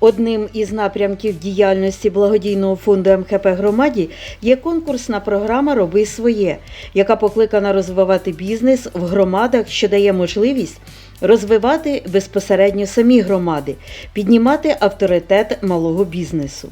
Одним із напрямків діяльності благодійного фонду МХП громаді є конкурсна програма Роби своє, яка покликана розвивати бізнес в громадах, що дає можливість розвивати безпосередньо самі громади, піднімати авторитет малого бізнесу.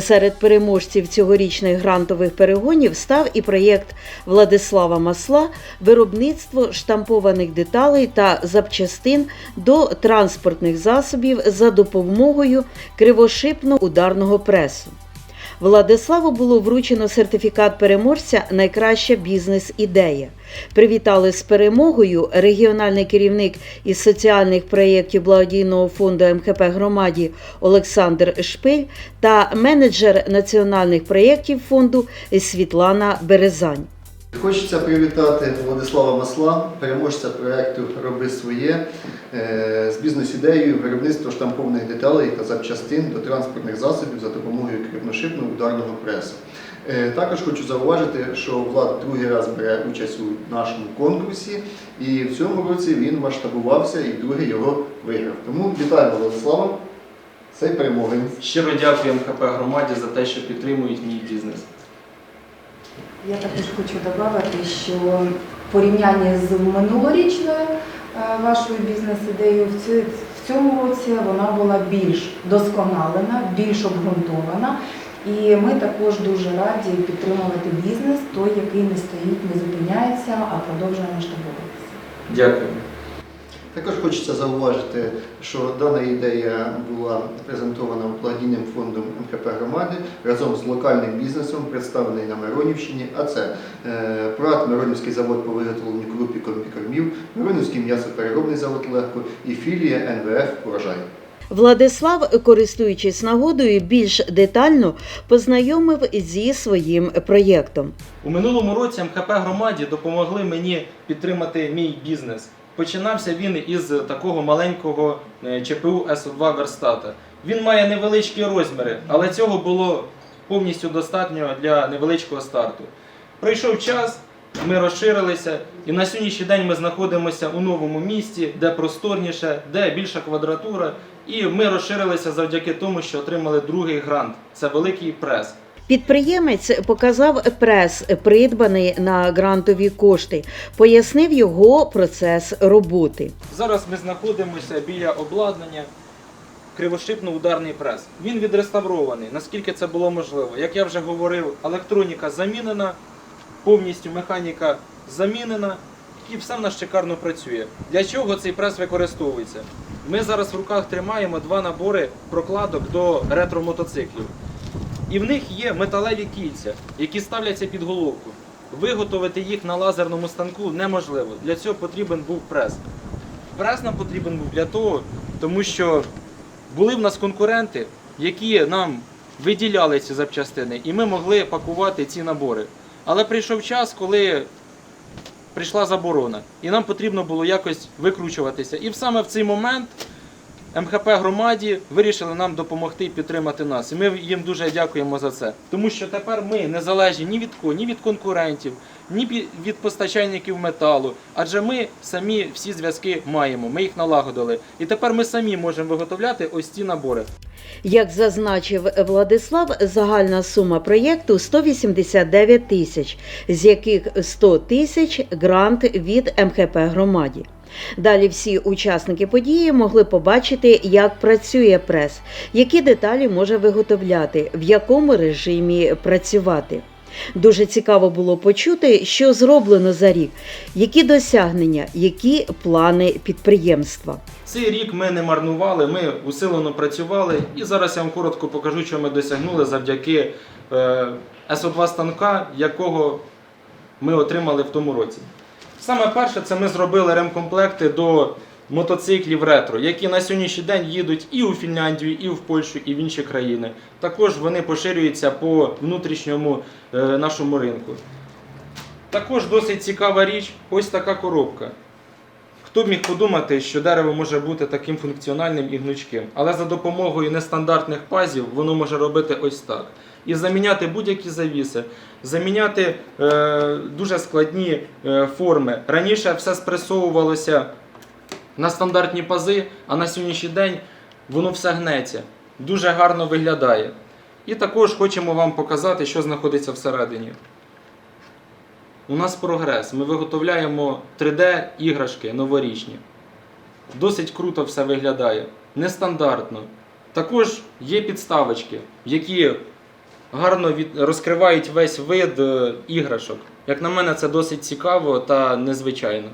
Серед переможців цьогорічних грантових перегонів став і проєкт Владислава Масла виробництво штампованих деталей та запчастин до транспортних засобів за допомогою кривошипно-ударного пресу. Владиславу було вручено сертифікат переможця Найкраща бізнес-ідея. Привітали з перемогою регіональний керівник із соціальних проєктів благодійного фонду МХП громаді Олександр Шпиль та менеджер національних проєктів фонду Світлана Березань. Хочеться привітати Владислава Масла, переможця проєкту Роби своє е, з бізнес-ідеєю виробництва штампованих деталей та запчастин до транспортних засобів за допомогою кріпношипного ударного пресу. Е, Також хочу зауважити, що Влад другий раз бере участь у нашому конкурсі, і в цьому році він масштабувався і другий його виграв. Тому вітаємо Владислава з цією перемогою. Щиро дякую МХП громаді за те, що підтримують мій бізнес. Я також хочу додати, що в порівнянні з минулорічною е, вашою бізнес-ідеєю в цьому році вона була більш досконалена, більш обґрунтована. І ми також дуже раді підтримувати бізнес, той, який не стоїть, не зупиняється, а продовжує масштабуватися. Дякую. Також хочеться зауважити, що дана ідея була презентована благодійним фондом МХП громади разом з локальним бізнесом, представлений на Миронівщині. А це е, ПРАТ, Миронівський завод по виготовленню круп і комбікормів, Миронівський м'ясопереробний завод легко і філія НВФ Урожай. Владислав, користуючись нагодою, більш детально познайомив зі своїм проєктом. У минулому році МХП громаді допомогли мені підтримати мій бізнес. Починався він із такого маленького е, ЧПУ СО2 верстата. Він має невеличкі розміри, але цього було повністю достатньо для невеличкого старту. Прийшов час, ми розширилися, і на сьогоднішній день ми знаходимося у новому місті, де просторніше, де більша квадратура. І ми розширилися завдяки тому, що отримали другий грант. Це великий прес. Підприємець показав прес, придбаний на грантові кошти, пояснив його процес роботи. Зараз ми знаходимося біля обладнання кривошипно-ударний прес. Він відреставрований, наскільки це було можливо. Як я вже говорив, електроніка замінена, повністю механіка замінена, і все в нас шикарно працює. Для чого цей прес використовується? Ми зараз в руках тримаємо два набори прокладок до ретро-мотоциклів. І в них є металеві кільця, які ставляться під головку. Виготовити їх на лазерному станку неможливо. Для цього потрібен був прес. Прес нам потрібен був для того, тому що були в нас конкуренти, які нам виділяли ці запчастини, і ми могли пакувати ці набори. Але прийшов час, коли прийшла заборона, і нам потрібно було якось викручуватися. І саме в цей момент МХП громаді вирішили нам допомогти і підтримати нас. І ми їм дуже дякуємо за це. Тому що тепер ми не залежні ні від кого, ні від конкурентів, ні від постачальників металу. Адже ми самі всі зв'язки маємо, ми їх налагодили. І тепер ми самі можемо виготовляти ось ці набори. Як зазначив Владислав, загальна сума проєкту 189 тисяч, з яких 100 тисяч грант від МХП громаді. Далі всі учасники події могли побачити, як працює прес, які деталі може виготовляти, в якому режимі працювати. Дуже цікаво було почути, що зроблено за рік, які досягнення, які плани підприємства. Цей рік ми не марнували, ми усилено працювали. І зараз я вам коротко покажу, що ми досягнули завдяки е, СО2 станка, якого ми отримали в тому році. Саме перше, це ми зробили ремкомплекти до мотоциклів ретро, які на сьогоднішній день їдуть і у Фінляндію, і в Польщу, і в інші країни. Також вони поширюються по внутрішньому е, нашому ринку. Також досить цікава річ, ось така коробка. Хто б міг подумати, що дерево може бути таким функціональним і гнучким, але за допомогою нестандартних пазів воно може робити ось так. І заміняти будь-які завіси, заміняти е, дуже складні е, форми. Раніше все спресовувалося на стандартні пази, а на сьогоднішній день воно все гнеться. дуже гарно виглядає. І також хочемо вам показати, що знаходиться всередині. У нас прогрес. Ми виготовляємо 3D-іграшки новорічні. Досить круто все виглядає. Нестандартно. Також є підставочки, які гарно від... розкривають весь вид е, іграшок. Як на мене, це досить цікаво та незвичайно.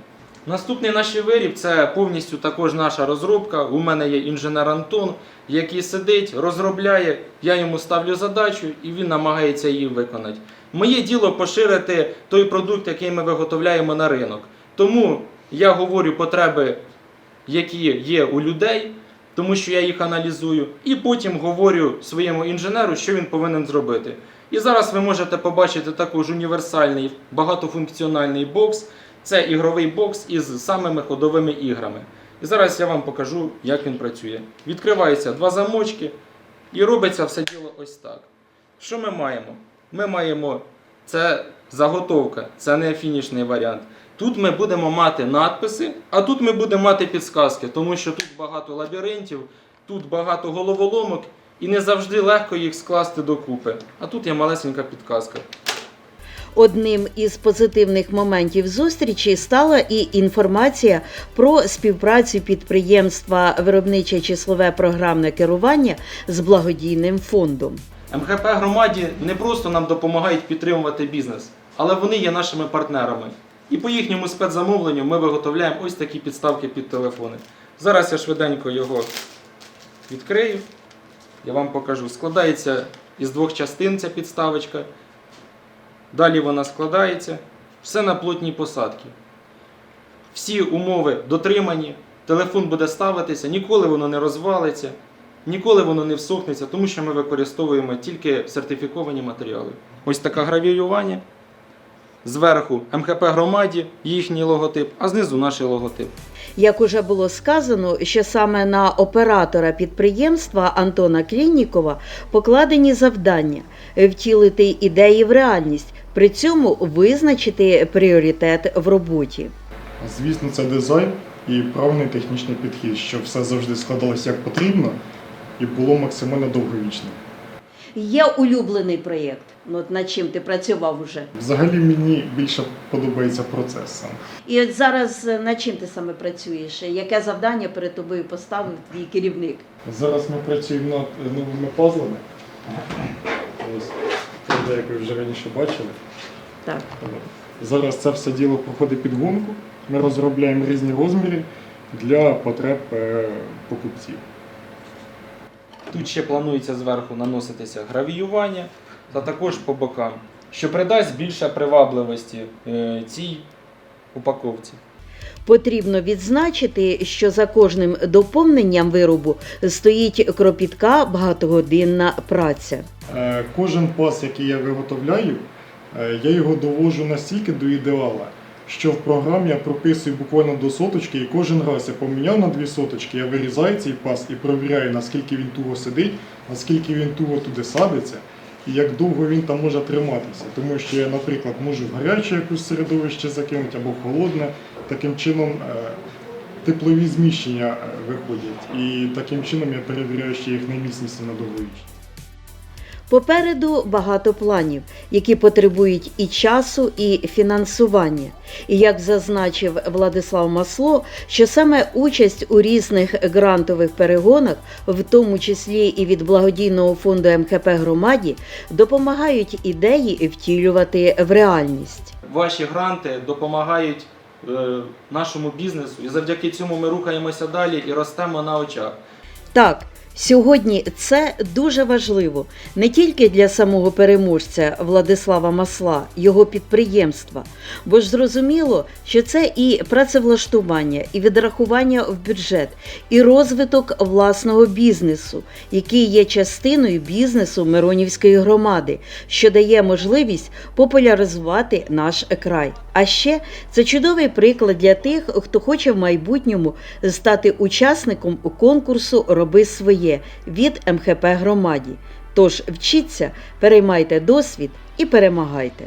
Наступний наш виріб це повністю також наша розробка. У мене є інженер Антон, який сидить, розробляє, я йому ставлю задачу і він намагається її виконати. Моє діло поширити той продукт, який ми виготовляємо на ринок. Тому я говорю потреби, які є у людей, тому що я їх аналізую, і потім говорю своєму інженеру, що він повинен зробити. І зараз ви можете побачити також універсальний багатофункціональний бокс. Це ігровий бокс із самими ходовими іграми. І зараз я вам покажу, як він працює. Відкриваються два замочки і робиться все діло ось так. Що ми маємо? Ми маємо це заготовка, це не фінішний варіант. Тут ми будемо мати надписи, а тут ми будемо мати підсказки, тому що тут багато лабіринтів, тут багато головоломок, і не завжди легко їх скласти докупи. А тут є малесенька підказка. Одним із позитивних моментів зустрічі стала і інформація про співпрацю підприємства Виробниче числове програмне керування з благодійним фондом. МХП громаді не просто нам допомагають підтримувати бізнес, але вони є нашими партнерами. І по їхньому спецзамовленню ми виготовляємо ось такі підставки під телефони. Зараз я швиденько його відкрию. Я вам покажу. Складається із двох частин ця підставочка. Далі вона складається. Все на плотній посадці. Всі умови дотримані. Телефон буде ставитися, ніколи воно не розвалиться, ніколи воно не всохнеться, тому що ми використовуємо тільки сертифіковані матеріали. Ось таке гравіювання. Зверху МХП громаді, їхній логотип, а знизу наш логотип. Як уже було сказано, що саме на оператора підприємства Антона Кліннікова покладені завдання втілити ідеї в реальність, при цьому визначити пріоритет в роботі. Звісно, це дизайн і правильний технічний підхід, щоб все завжди складалося як потрібно і було максимально довговічним. Є улюблений проєкт, ну, от над чим ти працював уже. Взагалі мені більше подобається процес сам. І от зараз е, над чим ти саме працюєш? Яке завдання перед тобою поставив твій керівник? Зараз ми працюємо над е, новими пазлами. Ось це, як ви вже раніше бачили. Так. Зараз це все діло проходить підгонку. Ми розробляємо різні розміри для потреб е, покупців. Тут ще планується зверху наноситися гравіювання та також по бокам, що придасть більше привабливості е, цій упаковці. Потрібно відзначити, що за кожним доповненням виробу стоїть кропітка багатогодинна праця. Е, Кожен пас, який я виготовляю, е, я його довожу настільки до ідеала, що в програмі я прописую буквально до соточки, і кожен раз я поміняв на дві соточки, я вирізаю цей пас і провіряю, наскільки він туго сидить, наскільки він туго туди садиться, і як довго він там може триматися. Тому що я, наприклад, можу в гаряче якусь середовище закинути або в холодне. Таким чином е, теплові зміщення е, виходять. І таким чином я перевіряю ще їх на міцність і на довговічність. Попереду багато планів, які потребують і часу, і фінансування. І як зазначив Владислав Масло, що саме участь у різних грантових перегонах, в тому числі і від благодійного фонду МХП громаді, допомагають ідеї втілювати в реальність. Ваші гранти допомагають е, нашому бізнесу, і завдяки цьому ми рухаємося далі і ростемо на очах. Так, сьогодні це дуже важливо. Не тільки для самого переможця Владислава Масла, його підприємства, бо ж зрозуміло, що це і працевлаштування, і відрахування в бюджет, і розвиток власного бізнесу, який є частиною бізнесу Миронівської громади, що дає можливість популяризувати наш край. А ще це чудовий приклад для тих, хто хоче в майбутньому стати учасником конкурсу Роби своє від МХП громаді. Тож вчіться, переймайте досвід і перемагайте.